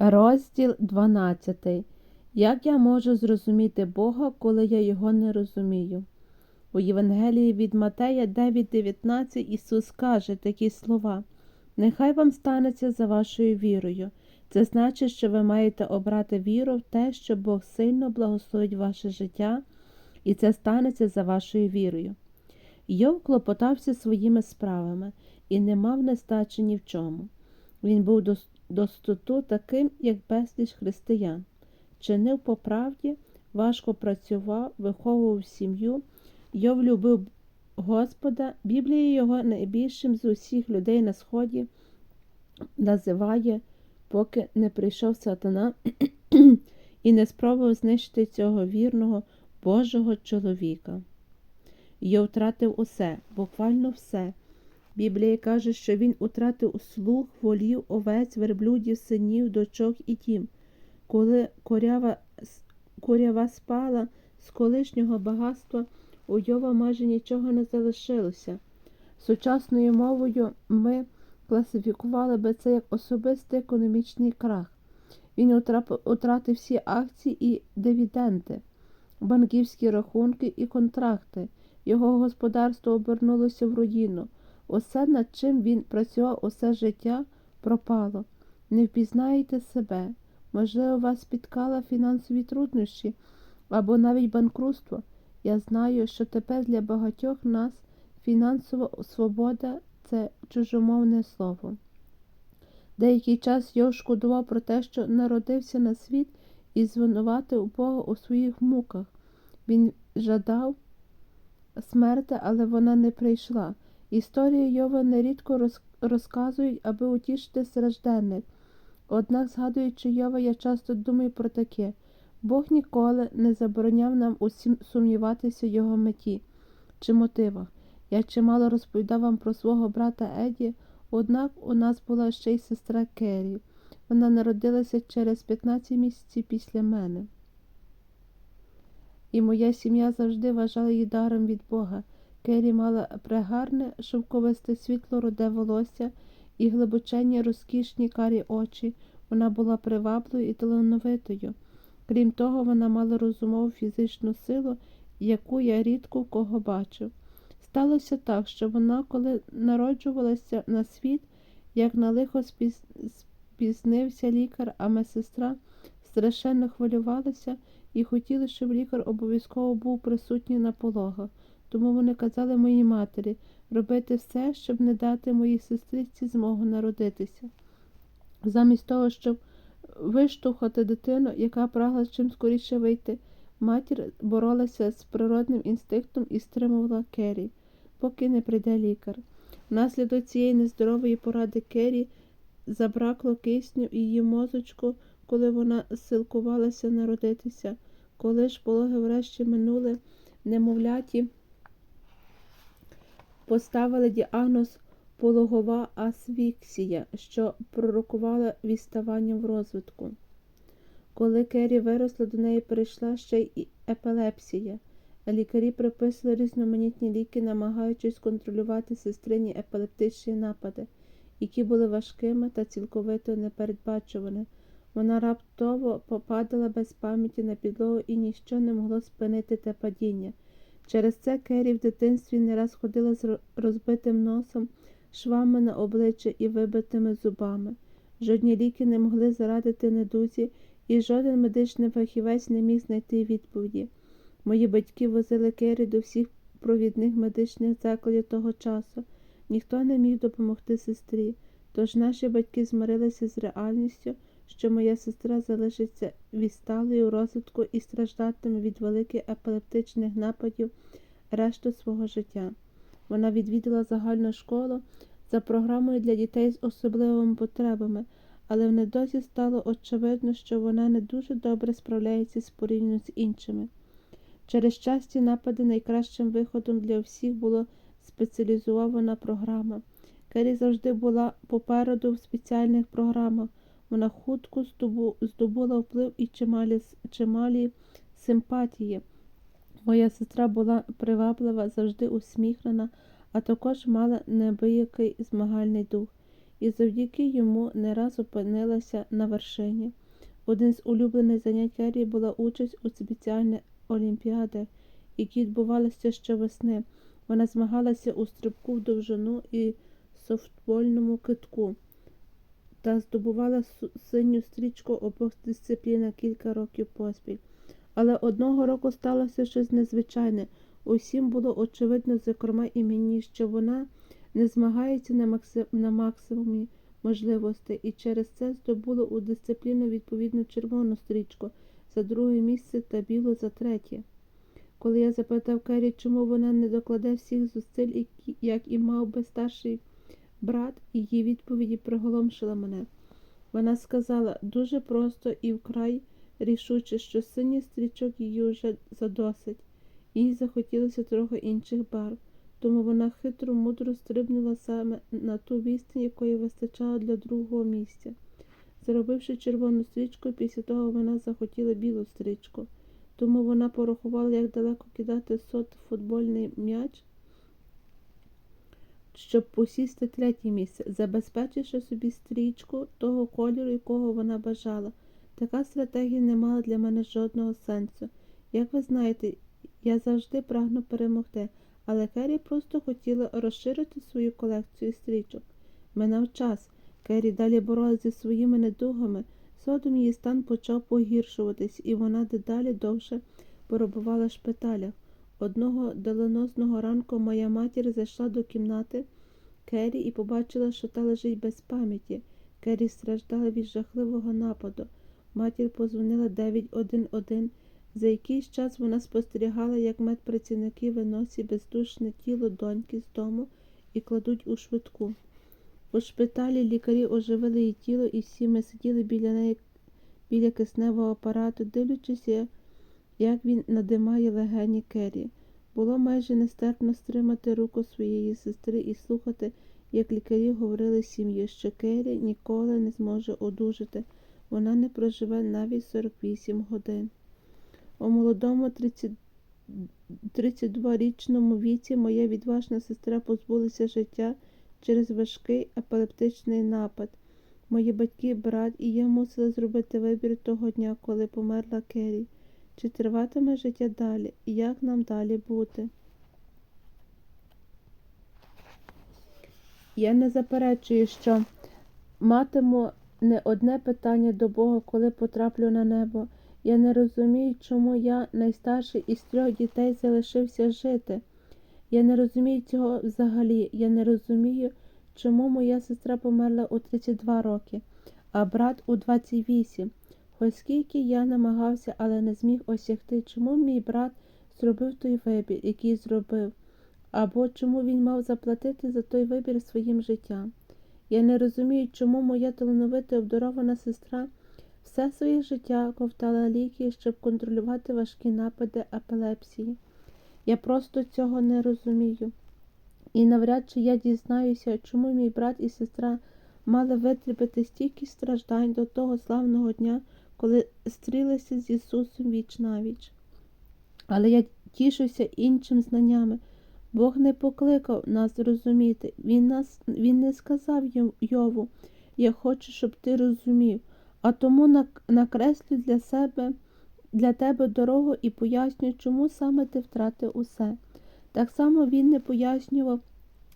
Розділ 12. Як я можу зрозуміти Бога, коли я Його не розумію? У Євангелії від Матея 9.19 Ісус каже такі слова: Нехай вам станеться за вашою вірою. Це значить, що ви маєте обрати віру в те, що Бог сильно благословить ваше життя, і це станеться за вашою вірою. Йов клопотався своїми справами і не мав нестачі ні в чому. Він був до достоту таким, як безліч християн, чинив по правді, важко працював, виховував сім'ю, Йов любив Господа, Біблія його найбільшим з усіх людей на сході називає, поки не прийшов сатана і не спробував знищити цього вірного Божого чоловіка. Йов втратив усе, буквально все. Біблія каже, що він утратив слух, волів, овець, верблюдів, синів, дочок і дім. Коли корява, курява спала з колишнього багатства, у Йова майже нічого не залишилося. Сучасною мовою ми класифікували би це як особистий економічний крах. Він утратив всі акції і дивіденди, банківські рахунки і контракти. Його господарство обернулося в руїну. Усе, над чим він працював усе життя, пропало. Не впізнаєте себе. Можливо, вас спіткала фінансові труднощі або навіть банкрутство. Я знаю, що тепер для багатьох нас фінансова свобода це чужомовне слово. Деякий час Йов шкодував про те, що народився на світ і звинуватив Бога у своїх муках. Він жадав смерти, але вона не прийшла. Історії Йова нерідко розказують, аби утішити стражденних. Однак, згадуючи Йова, я часто думаю про таке Бог ніколи не забороняв нам усім сумніватися в його меті чи мотивах. Я чимало розповідав вам про свого брата Еді, однак у нас була ще й сестра Керрі. Вона народилася через 15 місяців після мене. І моя сім'я завжди вважала її даром від Бога. Керрі мала прегарне, шовковисте світло руде волосся і глибоченні розкішні карі очі. Вона була привабливою і талановитою. Крім того, вона мала розумову фізичну силу, яку я рідко в кого бачив. Сталося так, що вона, коли народжувалася на світ, як на лихо спізнився лікар, а медсестра страшенно хвилювалася і хотіла, щоб лікар обов'язково був присутній на пологах. Тому вони казали моїй матері робити все, щоб не дати моїй сестриці змогу народитися. Замість того, щоб виштовхати дитину, яка прагла чим скоріше вийти, матір боролася з природним інстинктом і стримувала Керрі, поки не прийде лікар. Внаслідок цієї нездорової поради Керрі забракло кисню і її мозочку, коли вона силкувалася народитися. Коли ж пологи врешті минули, немовляті поставили діагноз пологова асфіксія, що пророкувала відставання в розвитку. Коли Керрі виросла, до неї перейшла ще й епілепсія. Лікарі приписали різноманітні ліки, намагаючись контролювати сестрині епілептичні напади, які були важкими та цілковито непередбачуваними. Вона раптово попадала без пам'яті на підлогу і ніщо не могло спинити те падіння. Через це Керрі в дитинстві не раз ходила з розбитим носом, швами на обличчя і вибитими зубами. Жодні ліки не могли зарадити недузі, і жоден медичний фахівець не міг знайти відповіді. Мої батьки возили Керрі до всіх провідних медичних закладів того часу. Ніхто не міг допомогти сестрі, тож наші батьки змирилися з реальністю що моя сестра залишиться відсталою у розвитку і страждатиме від великих епілептичних нападів решту свого життя. Вона відвідала загальну школу за програмою для дітей з особливими потребами, але в недосі стало очевидно, що вона не дуже добре справляється з порівняно з іншими. Через часті напади найкращим виходом для всіх була спеціалізована програма. Кері завжди була попереду в спеціальних програмах. Вона хутко здобула вплив і чималі, чималі симпатії. Моя сестра була приваблива, завжди усміхнена, а також мала неабиякий змагальний дух. і завдяки йому не раз опинилася на вершині. Один з улюблених занять Керрі була участь у спеціальних олімпіадах, які відбувалися щовесни. Вона змагалася у стрибку в довжину і софтбольному китку та здобувала синю стрічку обох дисциплінах кілька років поспіль. Але одного року сталося щось незвичайне. Усім було очевидно, зокрема і мені, що вона не змагається на, макси... на максимумі можливостей і через це здобула у дисципліну відповідну червону стрічку за друге місце та білу за третє. Коли я запитав Керрі, чому вона не докладе всіх зусиль, як і мав би старший брат, її відповіді приголомшила мене. Вона сказала дуже просто і вкрай рішуче, що синій стрічок її вже задосить. Їй захотілося трохи інших барв, тому вона хитро мудро стрибнула саме на ту відстань, якої вистачало для другого місця. Заробивши червону стрічку, після того вона захотіла білу стрічку, тому вона порахувала, як далеко кидати сот футбольний м'яч, щоб посісти третє місце, забезпечивши собі стрічку того кольору, якого вона бажала. Така стратегія не мала для мене жодного сенсу. Як ви знаєте, я завжди прагну перемогти, але Керрі просто хотіла розширити свою колекцію стрічок. Минав час. Керрі далі боролася зі своїми недугами. Згодом її стан почав погіршуватись, і вона дедалі довше перебувала в шпиталях. Одного доленосного ранку моя матір зайшла до кімнати Керрі і побачила, що та лежить без пам'яті. Керрі страждала від жахливого нападу. Матір позвонила 911. За якийсь час вона спостерігала, як медпрацівники виносять бездушне тіло доньки з дому і кладуть у швидку. У шпиталі лікарі оживили її тіло, і всі ми сиділи біля неї біля кисневого апарату, дивлячись, як він надимає легені Керрі. Було майже нестерпно стримати руку своєї сестри і слухати, як лікарі говорили сім'ї, що Керрі ніколи не зможе одужати. Вона не проживе навіть 48 годин. У молодому 30 32-річному віці моя відважна сестра позбулася життя через важкий епілептичний напад. Мої батьки, брат і я мусили зробити вибір того дня, коли померла Керрі. Чи триватиме життя далі? І як нам далі бути? Я не заперечую, що матиму не одне питання до Бога, коли потраплю на небо. Я не розумію, чому я, найстарший із трьох дітей, залишився жити. Я не розумію цього взагалі. Я не розумію, чому моя сестра померла у 32 роки, а брат у 28. Хоч скільки я намагався, але не зміг осягти, чому мій брат зробив той вибір, який зробив, або чому він мав заплатити за той вибір своїм життям. Я не розумію, чому моя талановита обдарована сестра все своє життя ковтала ліки, щоб контролювати важкі напади епілепсії. Я просто цього не розумію. І навряд чи я дізнаюся, чому мій брат і сестра мали витерпіти стільки страждань до того славного дня, коли стрілися з Ісусом віч навіч. Але я тішуся іншим знаннями. Бог не покликав нас розуміти. Він, нас, він не сказав Йову, я хочу, щоб ти розумів, а тому накреслю для себе, для тебе дорогу і поясню, чому саме ти втратив усе. Так само він не пояснював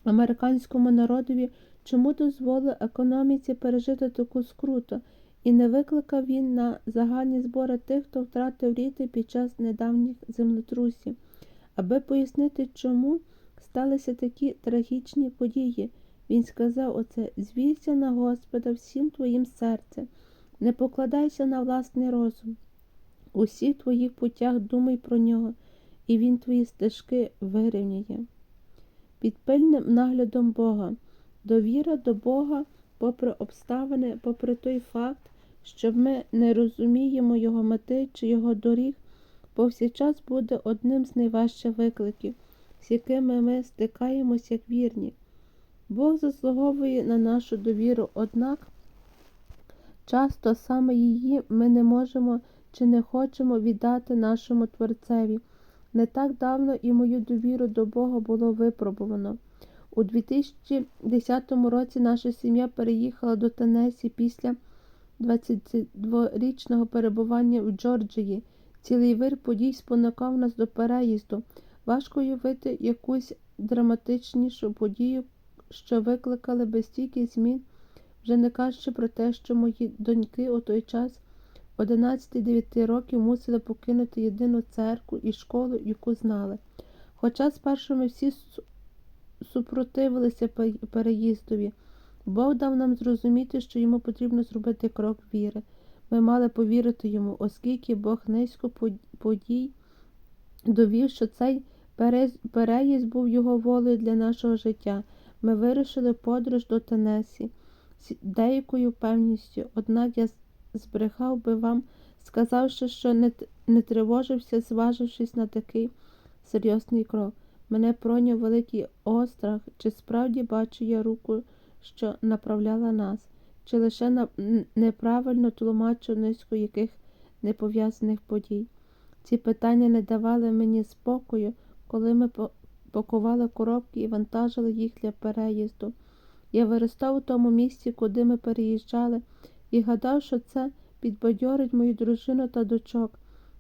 американському народові, чому дозволив економіці пережити таку скруту, і не викликав він на загальні збори тих, хто втратив ріти під час недавніх землетрусів, аби пояснити, чому сталися такі трагічні події. Він сказав оце звійся на Господа всім твоїм серцем, не покладайся на власний розум. У всіх твоїх путях думай про нього, і він твої стежки вирівняє. Під пильним наглядом Бога, довіра до Бога, попри обставини, попри той факт, що ми не розуміємо Його мети чи Його доріг, повсякчас буде одним з найважчих викликів, з якими ми стикаємось як вірні. Бог заслуговує на нашу довіру, однак часто саме її ми не можемо чи не хочемо віддати нашому Творцеві. Не так давно і мою довіру до Бога було випробувано. У 2010 році наша сім'я переїхала до Теннессі після 22-річного перебування в Джорджії. Цілий вир подій спонукав нас до переїзду. Важко уявити якусь драматичнішу подію, що викликали би стільки змін, вже не кажучи про те, що мої доньки у той час 11-9 років мусили покинути єдину церкву і школу, яку знали. Хоча спершу ми всі супротивилися переїздові, Бог дав нам зрозуміти, що йому потрібно зробити крок віри. Ми мали повірити йому, оскільки Бог низько подій довів, що цей переїзд був його волею для нашого життя. Ми вирішили подорож до Тенесі з деякою певністю, однак я збрехав би вам, сказавши, що не, не тривожився, зважившись на такий серйозний крок. Мене пройняв великий острах, чи справді бачу я руку, що направляла нас, чи лише на... неправильно тлумачу низку яких непов'язаних подій. Ці питання не давали мені спокою, коли ми пакували коробки і вантажили їх для переїзду. Я виростав у тому місці, куди ми переїжджали, і гадав, що це підбадьорить мою дружину та дочок.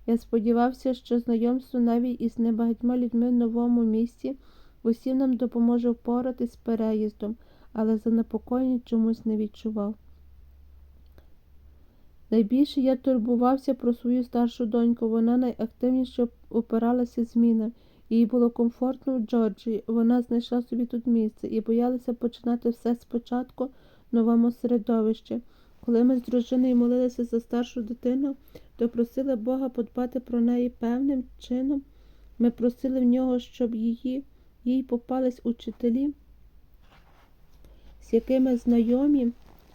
Я сподівався, що знайомство навіть із небагатьма людьми в новому місті усім нам допоможе впоратись з переїздом, але занепокоєння чомусь не відчував. Найбільше я турбувався про свою старшу доньку. Вона найактивніше опиралася змінам. Їй було комфортно в Джорджії, вона знайшла собі тут місце і боялася починати все спочатку в новому середовищі. Коли ми з дружиною молилися за старшу дитину, то просили Бога подбати про неї певним чином. Ми просили в нього, щоб її, їй попались учителі, з якими знайомі,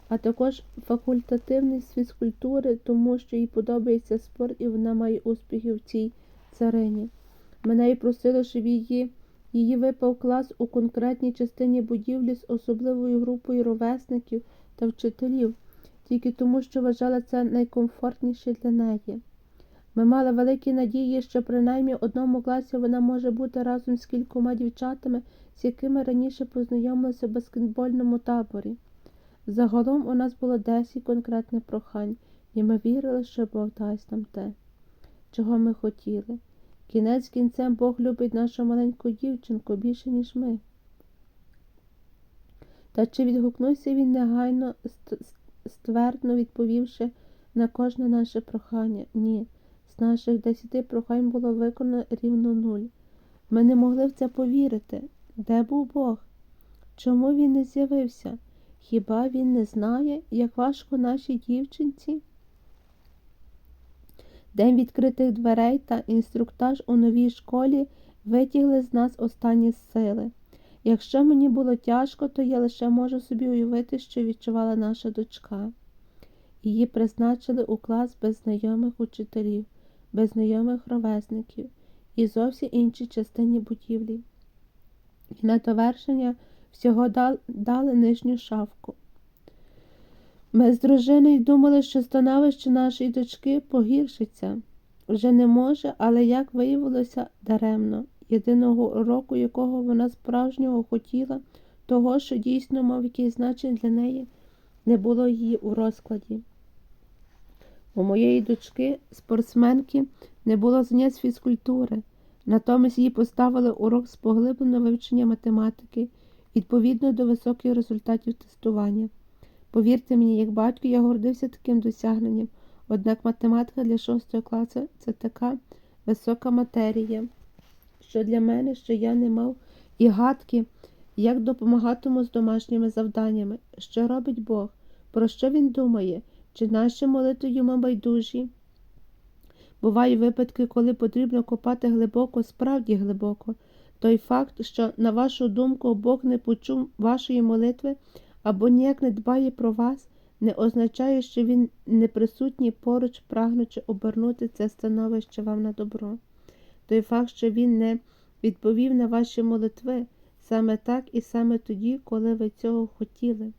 а також факультативний з фізкультури, тому що їй подобається спорт і вона має успіхи в цій царині. Мене й просили, щоб її, її випав клас у конкретній частині будівлі з особливою групою ровесників та вчителів, тільки тому, що вважала це найкомфортніше для неї. Ми мали великі надії, що принаймні в одному класі вона може бути разом з кількома дівчатами, з якими раніше познайомилися в баскетбольному таборі. Загалом у нас було 10 конкретних прохань, і ми вірили, що Бог дасть нам те, чого ми хотіли. Кінець кінцем Бог любить нашу маленьку дівчинку більше, ніж ми. Та чи відгукнувся він негайно, ствердно відповівши на кожне наше прохання? Ні. З наших десяти прохань було виконано рівно нуль. Ми не могли в це повірити. Де був Бог? Чому він не з'явився? Хіба він не знає, як важко нашій дівчинці? День відкритих дверей та інструктаж у новій школі витягли з нас останні сили. Якщо мені було тяжко, то я лише можу собі уявити, що відчувала наша дочка. Її призначили у клас без знайомих учителів, без знайомих ровесників і зовсім іншій частині будівлі. І на довершення всього дали нижню шафку. Ми з дружиною думали, що становище нашої дочки погіршиться. Вже не може, але як виявилося даремно, єдиного року, якого вона справжнього хотіла, того, що дійсно мав якесь значення для неї, не було її у розкладі. У моєї дочки, спортсменки, не було занять фізкультури. Натомість їй поставили урок з поглибленого вивчення математики відповідно до високих результатів тестування. Повірте мені, як батько, я гордився таким досягненням. Однак математика для шостого класу це така висока матерія, що для мене, що я не мав і гадки, як допомагатиму з домашніми завданнями, що робить Бог, про що він думає, чи наші молитви йому байдужі. Бувають випадки, коли потрібно копати глибоко, справді глибоко. Той факт, що, на вашу думку, Бог не почув вашої молитви або ніяк не дбає про вас, не означає, що Він не присутній поруч, прагнучи обернути це становище вам на добро. Той факт, що Він не відповів на ваші молитви саме так і саме тоді, коли ви цього хотіли,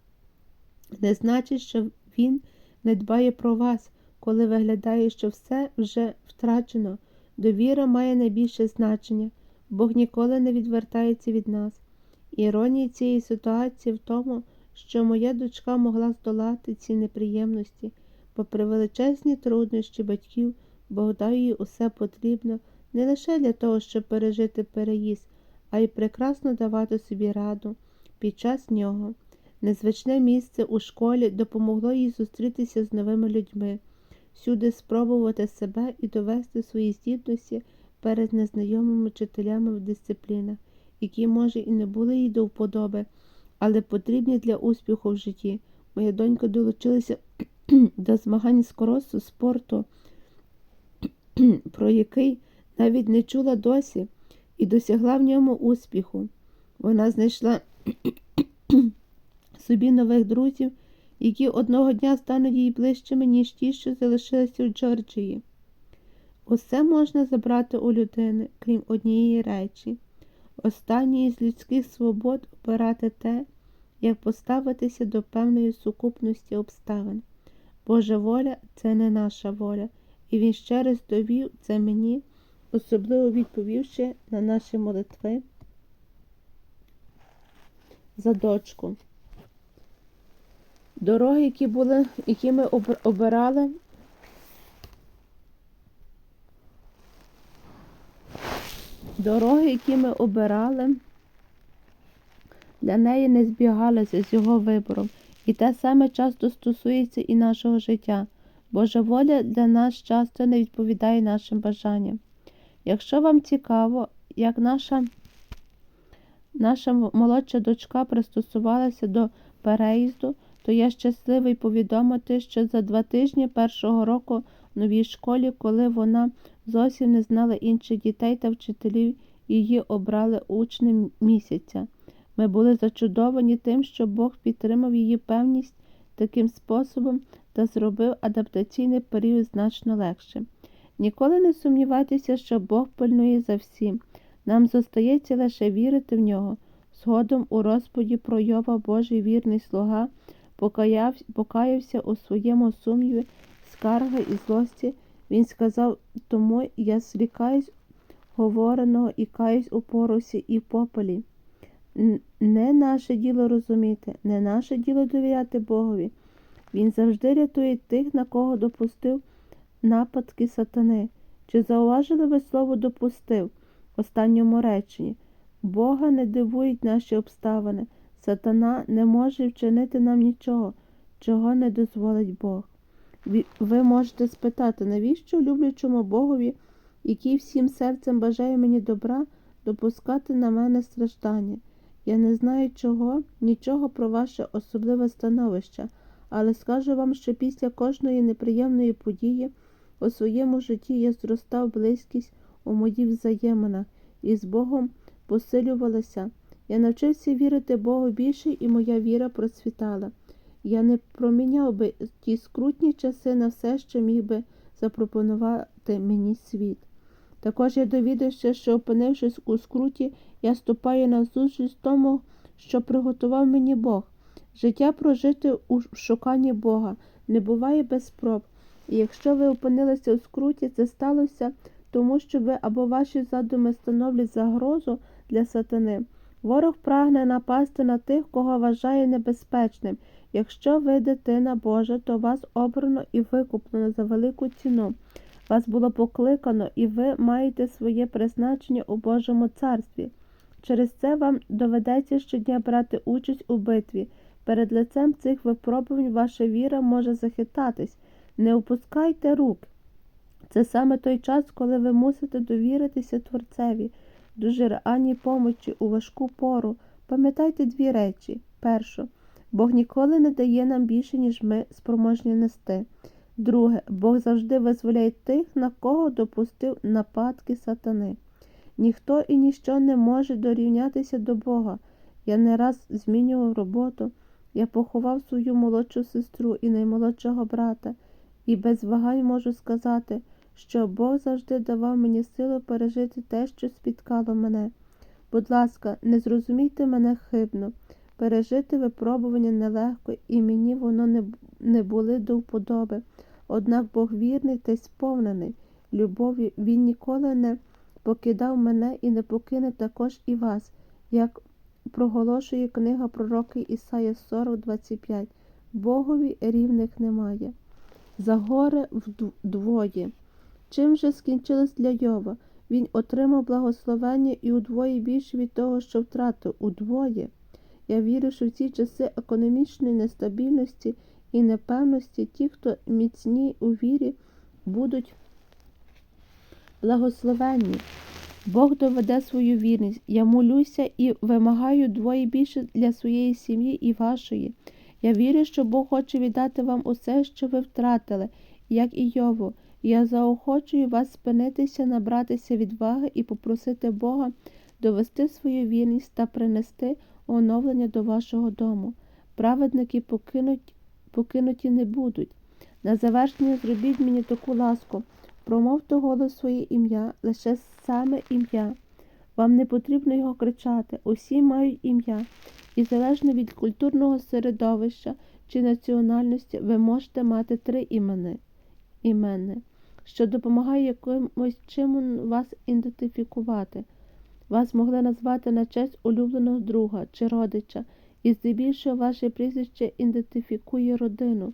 не значить, що Він не дбає про вас, коли виглядає, що все вже втрачено. Довіра має найбільше значення. Бог ніколи не відвертається від нас. Іронія цієї ситуації в тому, що моя дочка могла здолати ці неприємності, попри величезні труднощі батьків, Бог дав їй усе потрібно не лише для того, щоб пережити переїзд, а й прекрасно давати собі раду під час нього. Незвичне місце у школі допомогло їй зустрітися з новими людьми, всюди спробувати себе і довести свої здібності перед незнайомими вчителями в дисциплінах, які, може, і не були їй до вподоби, але потрібні для успіху в житті. Моя донька долучилася до змагань з коросу спорту, про який навіть не чула досі, і досягла в ньому успіху. Вона знайшла собі нових друзів, які одного дня стануть їй ближчими, ніж ті, що залишилися в Джорджії. Усе можна забрати у людини, крім однієї речі, останньої з людських свобод обирати те, як поставитися до певної сукупності обставин. Божа воля це не наша воля, і він ще раз довів це мені, особливо відповівши на наші молитви за дочку. Дороги, які були, які ми обирали, дороги, які ми обирали, для неї не збігалися з його вибором. І те саме часто стосується і нашого життя. Божа воля для нас часто не відповідає нашим бажанням. Якщо вам цікаво, як наша, наша молодша дочка пристосувалася до переїзду, то я щасливий повідомити, що за два тижні першого року в новій школі, коли вона зовсім не знала інших дітей та вчителів, її обрали учнем місяця. Ми були зачудовані тим, що Бог підтримав її певність таким способом та зробив адаптаційний період значно легшим. Ніколи не сумнівайтеся, що Бог пильнує за всім. Нам зостається лише вірити в нього. Згодом у розповіді про Йова Божий вірний слуга покаяв, покаявся у своєму сумніві, скарги і злості. Він сказав тому я злікаюсь говореного і каюсь у порусі і попелі. Не наше діло розуміти, не наше діло довіряти Богові. Він завжди рятує тих, на кого допустив нападки сатани. Чи зауважили ви слово допустив в останньому реченні? Бога не дивують наші обставини. Сатана не може вчинити нам нічого, чого не дозволить Бог. Ви можете спитати, навіщо люблячому Богові, який всім серцем бажає мені добра, допускати на мене страждання? Я не знаю чого, нічого про ваше особливе становище, але скажу вам, що після кожної неприємної події у своєму житті я зростав близькість у моїх взаєминах і з Богом посилювалася. Я навчився вірити Богу більше, і моя віра процвітала. Я не проміняв би ті скрутні часи на все, що міг би запропонувати мені світ. Також я довідався, що, опинившись у скруті, я ступаю на зустріч тому, що приготував мені Бог. Життя прожити у шуканні Бога не буває без спроб. І якщо ви опинилися у скруті, це сталося тому, що ви або ваші задуми становлять загрозу для сатани. Ворог прагне напасти на тих, кого вважає небезпечним. Якщо ви дитина Божа, то вас обрано і викуплено за велику ціну. Вас було покликано, і ви маєте своє призначення у Божому царстві. Через це вам доведеться щодня брати участь у битві. Перед лицем цих випробувань ваша віра може захитатись. Не опускайте рук. Це саме той час, коли ви мусите довіритися Творцеві, дуже реальній помочі у важку пору. Пам'ятайте дві речі. Першу, Бог ніколи не дає нам більше, ніж ми спроможні нести. Друге, Бог завжди визволяє тих, на кого допустив нападки сатани. Ніхто і ніщо не може дорівнятися до Бога. Я не раз змінював роботу. Я поховав свою молодшу сестру і наймолодшого брата, і без вагань можу сказати, що Бог завжди давав мені силу пережити те, що спіткало мене. Будь ласка, не зрозумійте мене хибно. Пережити випробування нелегко, і мені воно не, не були до вподоби. Однак Бог вірний та й сповнений любові, Він ніколи не покидав мене і не покине також і вас, як проголошує книга пророки Ісая 40.25. Богові рівних немає. За горе вдвоє. Чим же скінчилось для Йова? Він отримав благословення і удвоє більше від того, що втратив удвоє. Я вірю, що в ці часи економічної нестабільності і непевності ті, хто міцні у вірі, будуть благословенні. Бог доведе свою вірність. Я молюся і вимагаю двоє більше для своєї сім'ї і вашої. Я вірю, що Бог хоче віддати вам усе, що ви втратили, як і Йову. Я заохочую вас спинитися, набратися відваги і попросити Бога довести свою вірність та принести оновлення до вашого дому. Праведники покинуть, покинуті не будуть. На завершення зробіть мені таку ласку. Промовте голос своє ім'я, лише саме ім'я. Вам не потрібно його кричати. Усі мають ім'я. І залежно від культурного середовища чи національності, ви можете мати три імени, імени, що допомагає якимось чином вас ідентифікувати. Вас могли назвати на честь улюбленого друга чи родича, і здебільшого ваше прізвище ідентифікує родину,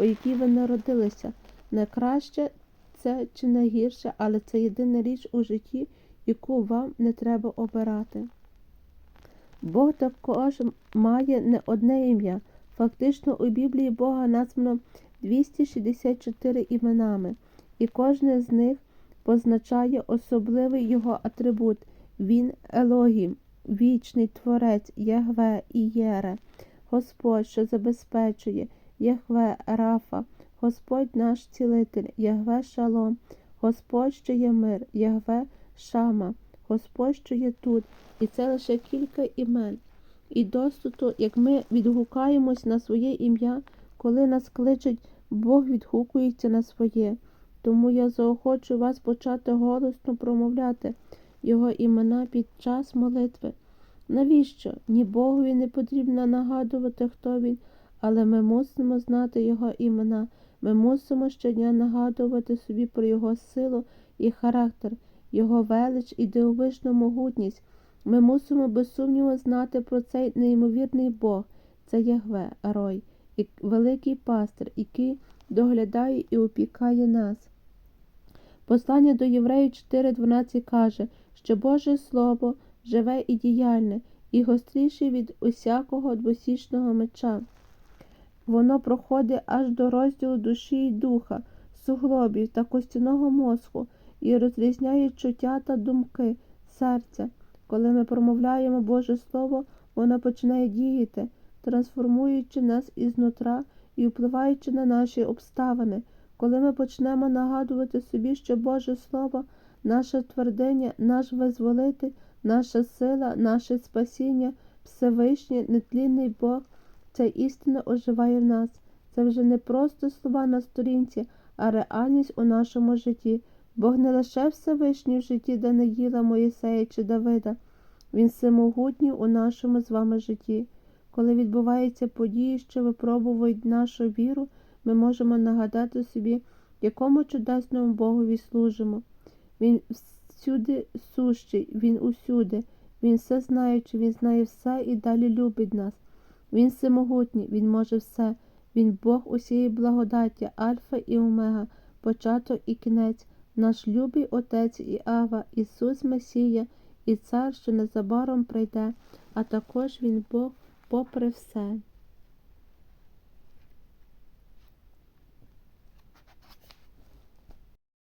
у якій ви народилися. Не краще це чи не гірше, але це єдина річ у житті, яку вам не треба обирати. Бог також має не одне ім'я. Фактично у Біблії Бога названо 264 іменами, і кожне з них позначає особливий його атрибут. Він Елогім, вічний Творець, Ягве і Єре, Господь, що забезпечує, Ягве Рафа, Господь наш цілитель, Ягве Шалом, Господь, що є мир, Ягве Шама, Господь, що є тут, і це лише кілька імен. І достуту, як ми відгукаємось на своє ім'я, коли нас кличуть, Бог відгукується на своє. Тому я заохочу вас почати голосно промовляти Його імена під час молитви. Навіщо? Ні Богові не потрібно нагадувати, хто він, але ми мусимо знати Його імена. Ми мусимо щодня нагадувати собі про Його силу і характер, Його велич і дивовижну могутність. Ми мусимо без сумніву знати про цей неймовірний Бог, це Ягве, Рой, і великий пастир, який доглядає і опікає нас. Послання до Євреїв 4.12 каже, що Боже Слово живе і діяльне, і гостріше від усякого двосічного меча. Воно проходить аж до розділу душі й духа, суглобів та костяного мозку і розрізняє чуття та думки, серця. Коли ми промовляємо Боже Слово, воно починає діяти, трансформуючи нас ізнутра і впливаючи на наші обставини. Коли ми почнемо нагадувати собі, що Боже Слово, наша твердиня, наш визволитель, наша сила, наше спасіння, Всевишній, нетлінний Бог, ця істина оживає в нас. Це вже не просто слова на сторінці, а реальність у нашому житті. Бог не лише Всевишній в житті Даниїла, Моїсея чи Давида, Він всемогутній у нашому з вами житті. Коли відбуваються події, що випробують нашу віру, ми можемо нагадати собі, якому чудесному Богові служимо. Він всюди сущий, Він усюди, Він все знаючи, Він знає все і далі любить нас. Він всемогутній, Він може все, Він Бог усієї благодаті, Альфа і Омега, початок і кінець, наш любий Отець і Ава, Ісус Месія і Цар, що незабаром прийде, а також Він Бог попри все.